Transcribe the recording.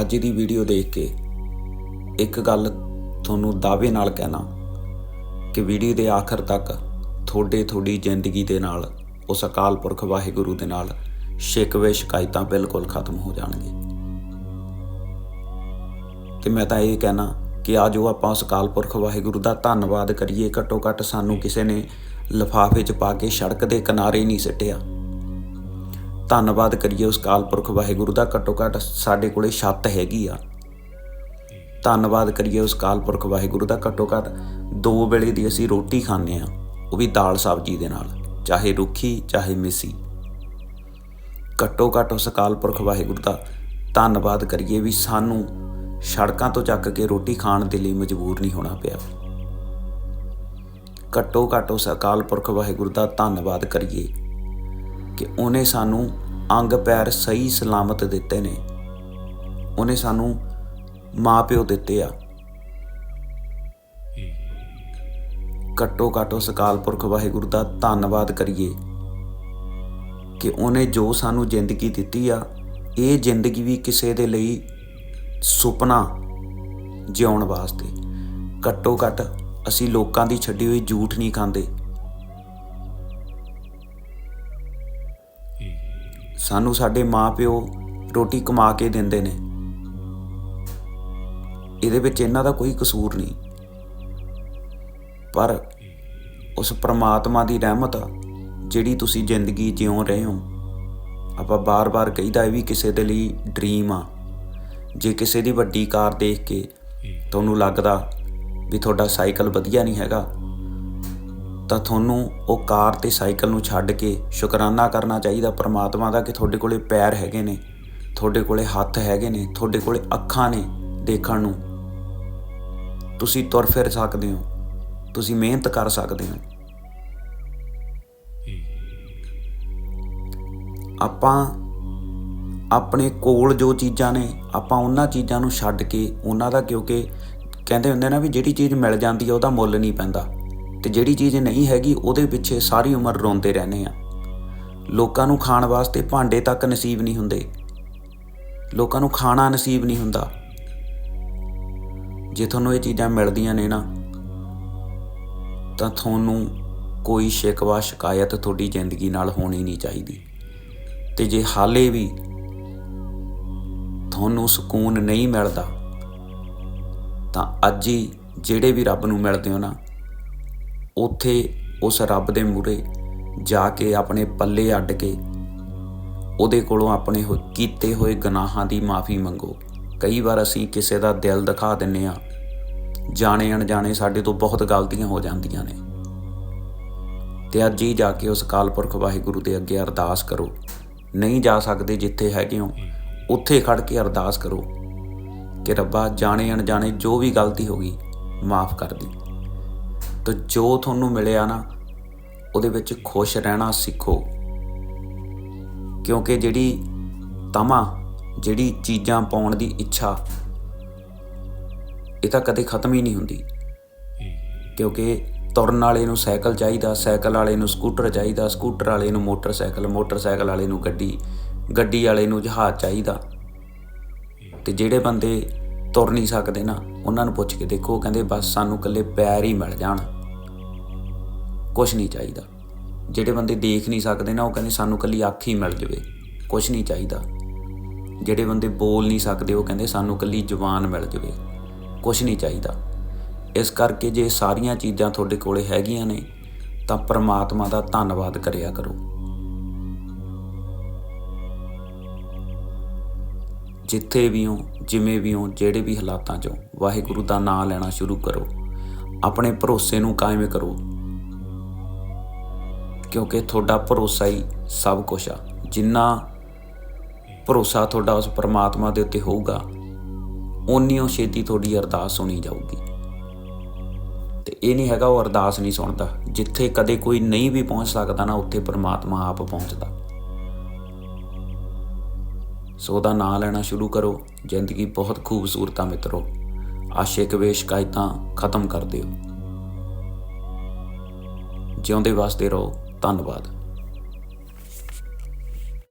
ਅੱਜ ਦੀ ਵੀਡੀਓ ਦੇਖ ਕੇ ਇੱਕ ਗੱਲ ਤੁਹਾਨੂੰ ਦਾਅਵੇ ਨਾਲ ਕਹਿਣਾ ਕਿ ਵੀਡੀਓ ਦੇ ਆਖਰ ਤੱਕ ਤੁਹਾਡੇ, ਤੁਹਾਡੀ ਜ਼ਿੰਦਗੀ ਦੇ ਨਾਲ, ਉਸ ਅਕਾਲ ਪੁਰਖ ਵਾਹਿਗੁਰੂ ਦੇ ਨਾਲ ਸ਼ਿਕਵੇ ਸ਼ਿਕਾਇਤਾਂ ਬਿਲਕੁਲ ਖਤਮ ਹੋ ਜਾਣਗੇ। ਤੇ ਮੈਂ ਤਾਂ ਇਹ ਕਹਿਣਾ ਕਿ ਆਜੋ ਆਪਾਂ ਉਸ ਅਕਾਲ ਪੁਰਖ ਵਾਹਿਗੁਰੂ ਦਾ ਧੰਨਵਾਦ ਕਰੀਏ, ਘੱਟੋ ਘੱਟ ਸਾਨੂੰ ਕਿਸੇ ਨੇ ਲਿਫਾਫੇ 'ਚ ਪਾ ਕੇ ਸੜਕ ਦੇ ਕਿਨਾਰੇ ਨਹੀਂ ਸਿੱਟਿਆ। ਧੰਨਵਾਦ ਕਰੀਏ ਉਸ ਕਾਲ ਪੁਰਖ ਵਾਹਿਗੁਰੂ ਦਾ। ਘੱਟੋ ਘੱਟ ਸਾਡੇ ਕੋਲੇ ਛੱਤ ਹੈਗੀ ਆ। ਧੰਨਵਾਦ ਕਰੀਏ ਉਸ ਕਾਲ ਪੁਰਖ ਵਾਹਿਗੁਰੂ ਦਾ। ਘੱਟੋ ਘੱਟ ਦੋ ਵੇਲੇ ਦੀ ਅਸੀਂ ਰੋਟੀ ਖਾਂਦੇ ਆ ਉਹ ਵੀ ਦਾਲ ਸਬਜ਼ੀ ਦੇ ਨਾਲ, ਚਾਹੇ ਰੁੱਖੀ, ਚਾਹੇ ਮਿੱਸੀ। ਘੱਟੋ ਘੱਟ ਉਸ ਕਾਲ ਪੁਰਖ ਵਾਹਿਗੁਰੂ ਦਾ ਧੰਨਵਾਦ ਕਰੀਏ ਵੀ ਸਾਨੂੰ ਸੜਕਾਂ ਤੋਂ ਚੱਕ ਕੇ ਰੋਟੀ ਖਾਣ ਦੇ ਲਈ ਮਜਬੂਰ ਨਹੀਂ ਹੋਣਾ ਪਿਆ। ਘੱਟੋ ਘੱਟ ਉਸ ਅਕਾਲ ਪੁਰਖ ਵਾਹਿਗੁਰੂ ਦਾ ਧੰਨਵਾਦ ਕਰੀਏ। ਕਿ ਉਹਨੇ ਸਾਨੂੰ ਅੰਗ ਪੈਰ ਸਹੀ ਸਲਾਮਤ ਦਿੱਤੇ ਨੇ। ਉਹਨੇ ਸਾਨੂੰ ਮਾਪਿਓ ਦਿੱਤੇ ਆ। ਘੱਟੋ ਘੱਟ ਉਸ ਅਕਾਲ ਪੁਰਖ ਵਾਹਿਗੁਰੂ ਦਾ ਧੰਨਵਾਦ ਕਰੀਏ ਕਿ ਉਹਨੇ ਜੋ ਸਾਨੂੰ ਜ਼ਿੰਦਗੀ ਦਿੱਤੀ ਆ, ਇਹ ਜ਼ਿੰਦਗੀ ਵੀ ਕਿਸੇ ਦੇ ਲਈ ਸੁਪਨਾ ਜਿਉਣ ਵਾਸਤੇ। ਘੱਟੋ ਘੱਟ ਅਸੀਂ ਲੋਕਾਂ ਦੀ ਛੱਡੀ ਹੋਈ ਝੂਠ ਨਹੀਂ ਖਾਂਦੇ। ਸਾਨੂੰ ਸਾਡੇ ਮਾਪਿਓ ਰੋਟੀ ਕਮਾ ਕੇ ਦਿੰਦੇ ਨੇ। ਇਹਦੇ ਵਿੱਚ ਇਹਨਾਂ ਦਾ ਕੋਈ ਕਸੂਰ ਨਹੀਂ। ਪਰ ਉਸ ਪ੍ਰਮਾਤਮਾ ਦੀ ਰਹਿਮਤ ਜਿਹੜੀ ਤੁਸੀਂ ਜ਼ਿੰਦਗੀ ਜਿਉ ਰਹੇ ਹੋ। ਆਪਾਂ ਬਾਰ-ਬਾਰ ਕਹੀਦਾ ਇਹ ਵੀ ਕਿਸੇ ਦੇ ਲਈ ਡ੍ਰੀਮ ਆ। ਜੇ ਕਿਸੇ ਦੀ ਵੱਡੀ ਕਾਰ ਦੇਖ ਕੇ ਤੁਹਾਨੂੰ ਲੱਗਦਾ ਵੀ ਤੁਹਾਡਾ ਸਾਈਕਲ ਵਧੀਆ ਨਹੀਂ ਹੈਗਾ ਤਾਂ ਤੁਹਾਨੂੰ ਉਹ ਕਾਰ ਤੇ ਸਾਈਕਲ ਨੂੰ ਛੱਡ ਕੇ ਸ਼ੁਕਰਾਨਾ ਕਰਨਾ ਚਾਹੀਦਾ ਪਰਮਾਤਮਾ ਦਾ ਕਿ ਤੁਹਾਡੇ ਕੋਲੇ ਪੈਰ ਹੈਗੇ ਨੇ, ਤੁਹਾਡੇ ਕੋਲੇ ਹੱਥ ਹੈਗੇ ਨੇ, ਤੁਹਾਡੇ ਕੋਲੇ ਅੱਖਾਂ ਨੇ ਦੇਖਣ ਨੂੰ। ਤੁਸੀਂ ਤੁਰ ਫਿਰ ਸਕਦੇ ਹੋ, ਤੁਸੀਂ ਮਿਹਨਤ ਕਰ ਸਕਦੇ ਹੋ। ਆਪਾਂ ਆਪਣੇ ਕੋਲ ਜੋ ਚੀਜ਼ਾਂ ਨੇ, ਆਪਾਂ ਉਹਨਾਂ ਚੀਜ਼ਾਂ ਨੂੰ ਛੱਡ ਕੇ, ਉਹਨਾਂ ਦਾ ਕਿਉਂਕਿ ਕਹਿੰਦੇ ਹੁੰਦੇ ਨਾ ਵੀ ਜਿਹੜੀ ਚੀਜ਼ ਮਿਲ ਜਾਂਦੀ ਹੈ ਉਹਦਾ ਮੁੱਲ ਨਹੀਂ ਪੈਂਦਾ। ਤੇ ਜਿਹੜੀ ਚੀਜ਼ ਨਹੀਂ ਹੈਗੀ, ਉਹਦੇ ਪਿੱਛੇ ਸਾਰੀ ਉਮਰ ਰੋਂਦੇ ਰਹਿੰਦੇ ਆ। ਲੋਕਾਂ ਨੂੰ ਖਾਣ ਵਾਸਤੇ ਭਾਂਡੇ ਤੱਕ ਨਸੀਬ ਨਹੀਂ ਹੁੰਦੇ। ਲੋਕਾਂ ਨੂੰ ਖਾਣਾ ਨਸੀਬ ਨਹੀਂ ਹੁੰਦਾ। ਜੇ ਤੁਹਾਨੂੰ ਇਹ ਚੀਜ਼ਾਂ ਮਿਲਦੀਆਂ ਨੇ ਨਾ, ਤਾਂ ਤੁਹਾਨੂੰ ਕੋਈ ਸ਼ਿਕਵਾ ਸ਼ਿਕਾਇਤ ਤੁਹਾਡੀ ਜ਼ਿੰਦਗੀ ਨਾਲ ਹੋਣੀ ਨਹੀਂ ਚਾਹੀਦੀ। ਤੇ ਜੇ ਹਾਲੇ ਵੀ ਤੁਹਾਨੂੰ ਸਕੂਨ ਨਹੀਂ ਮਿਲਦਾ, ਤਾਂ ਅੱਜ ਹੀ ਜਿਹੜੇ ਵੀ ਰੱਬ ਨੂੰ ਮਿਲਦੇ ਹੋ ਨਾ ਉੱਥੇ ਉਸ ਰੱਬ ਦੇ ਮੂਹਰੇ ਜਾ ਕੇ ਆਪਣੇ ਪੱਲੇ ਅੱਡ ਕੇ ਉਹਦੇ ਕੋਲੋਂ ਆਪਣੇ ਹੋ- ਕੀਤੇ ਹੋਏ ਗੁਨਾਹਾਂ ਦੀ ਮਾਫੀ ਮੰਗੋ। ਕਈ ਵਾਰ ਅਸੀਂ ਕਿਸੇ ਦਾ ਦਿਲ ਦਿਖਾ ਦਿੰਨੇ ਆ। ਜਾਣੇ ਅਣਜਾਣੇ ਸਾਡੇ ਤੋਂ ਬਹੁਤ ਗਲਤੀਆਂ ਹੋ ਜਾਂਦੀਆਂ ਨੇ। ਤੇ ਅੱਜ ਹੀ ਜਾ ਕੇ ਉਸ ਅਕਾਲ ਪੁਰਖ ਵਾਹਿਗੁਰੂ ਦੇ ਅੱਗੇ ਅਰਦਾਸ ਕਰੋ। ਨਹੀਂ ਜਾ ਸਕਦੇ ਜਿੱਥੇ ਹੈਗੇ ਹੋ, ਉੱਥੇ ਖੜ ਕੇ ਅਰਦਾਸ ਕਰੋ ਕਿ ਰੱਬਾ ਜਾਣੇ ਅਣਜਾਣੇ ਜੋ ਵੀ ਗਲਤੀ ਹੋ ਗਈ, ਮਾਫ ਕਰ ਦੀ। ਤਾਂ ਜੋ ਤੁਹਾਨੂੰ ਮਿਲਿਆ ਨਾ, ਉਹਦੇ ਵਿੱਚ ਖੁਸ਼ ਰਹਿਣਾ ਸਿੱਖੋ। ਕਿਉਂਕਿ ਜਿਹੜੀ ਤਮਾ, ਜਿਹੜੀ ਚੀਜ਼ਾਂ ਪਾਉਣ ਦੀ ਇੱਛਾ, ਇਹ ਤਾਂ ਕਦੇ ਖਤਮ ਹੀ ਨਹੀਂ ਹੁੰਦੀ। ਕਿਉਂਕਿ ਤੁਰਨ ਵਾਲੇ ਨੂੰ ਸਾਈਕਲ ਚਾਹੀਦਾ, ਸਾਈਕਲ ਵਾਲੇ ਨੂੰ ਸਕੂਟਰ ਚਾਹੀਦਾ, ਸਕੂਟਰ ਵਾਲੇ ਨੂੰ ਮੋਟਰਸਾਈਕਲ ਮੋਟਰਸਾਈਕਲ ਵਾਲੇ ਨੂੰ ਗੱਡੀ ਗੱਡੀ ਵਾਲੇ ਨੂੰ ਜਹਾਜ਼ ਚਾਹੀਦਾ। ਤੇ ਜਿਹੜੇ ਬੰਦੇ ਤੁਰ ਨਹੀਂ ਸਕਦੇ ਨਾ, ਉਹਨਾਂ ਨੂੰ ਪੁੱਛ ਕੇ ਦੇਖੋ ਕਹਿੰਦੇ, ਬਸ ਸਾਨੂੰ ਇਕੱਲੇ ਪੈਰ ਹੀ ਮਿਲ ਜਾਣ। ਕੁਝ ਨਹੀਂ ਚਾਹੀਦਾ। ਜਿਹੜੇ ਬੰਦੇ ਦੇਖ ਨਹੀਂ ਸਕਦੇ ਨਾ, ਉਹ ਕਹਿੰਦੇ ਸਾਨੂੰ ਇਕੱਲੀ ਅੱਖ ਹੀ ਮਿਲ ਜਵੇ। ਕੁਝ ਨਹੀਂ ਚਾਹੀਦਾ। ਜਿਹੜੇ ਬੰਦੇ ਬੋਲ ਨਹੀਂ ਸਕਦੇ, ਉਹ ਕਹਿੰਦੇ ਸਾਨੂੰ ਇਕੱਲੀ ਜ਼ੁਬਾਨ ਮਿਲ ਜਵੇ। ਕੁਝ ਨਹੀਂ ਚਾਹੀਦਾ। ਇਸ ਕਰਕੇ ਜੇ ਸਾਰੀਆਂ ਚੀਜ਼ਾਂ ਤੁਹਾਡੇ ਕੋਲੇ ਹੈਗੀਆਂ ਨੇ, ਤਾਂ ਪ੍ਰਮਾਤਮਾ ਦਾ ਧੰਨਵਾਦ ਕਰਿਆ ਕਰੋ। ਜਿੱਥੇ ਵੀ ਹੋ, ਜਿਵੇਂ ਵੀ ਹੋ, ਜਿਹੜੇ ਵੀ ਹਾਲਾਤਾਂ 'ਚ, ਵਾਹਿਗੁਰੂ ਦਾ ਨਾਮ ਲੈਣਾ ਸ਼ੁਰੂ ਕਰੋ। ਆਪਣੇ ਭਰੋਸੇ ਨੂੰ ਕਾਇਮ ਕਰੋ। ਕਿਉਂਕਿ ਤੁਹਾਡਾ ਭਰੋਸਾ ਹੀ ਸਭ ਕੁਝ ਆ। ਜਿੰਨਾ ਭਰੋਸਾ ਤੁਹਾਡਾ ਉਸ ਪਰਮਾਤਮਾ ਦੇ ਉੱਤੇ ਹੋਊਗਾ, ਓਨੀ ਉਹ ਛੇਤੀ ਤੁਹਾਡੀ ਅਰਦਾਸ ਸੁਣੀ ਜਾਊਗੀ। ਤੇ ਇਹ ਨਹੀਂ ਹੈਗਾ ਉਹ ਅਰਦਾਸ ਨਹੀਂ ਸੁਣਦਾ। ਜਿੱਥੇ ਕਦੇ ਕੋਈ ਨਹੀਂ ਵੀ ਪਹੁੰਚ ਸਕਦਾ ਨਾ, ਉੱਥੇ ਪਰਮਾਤਮਾ ਆਪ ਪਹੁੰਚਦਾ। ਸੋ ਦਾ ਨਾਂ ਲੈਣਾ ਸ਼ੁਰੂ ਕਰੋ। ਜ਼ਿੰਦਗੀ ਬਹੁਤ ਖੂਬਸੂਰਤ ਆ ਮਿੱਤਰੋ। ਆਸ਼ਿਕ ਵੇ ਸ਼ਿਕਾਇਤਾਂ ਖਤਮ ਕਰ ਦਿਓ ਜਿਉਂਦੇ ਵਾਸਤੇ ਰਹੋ। ਧੰਨਵਾਦ।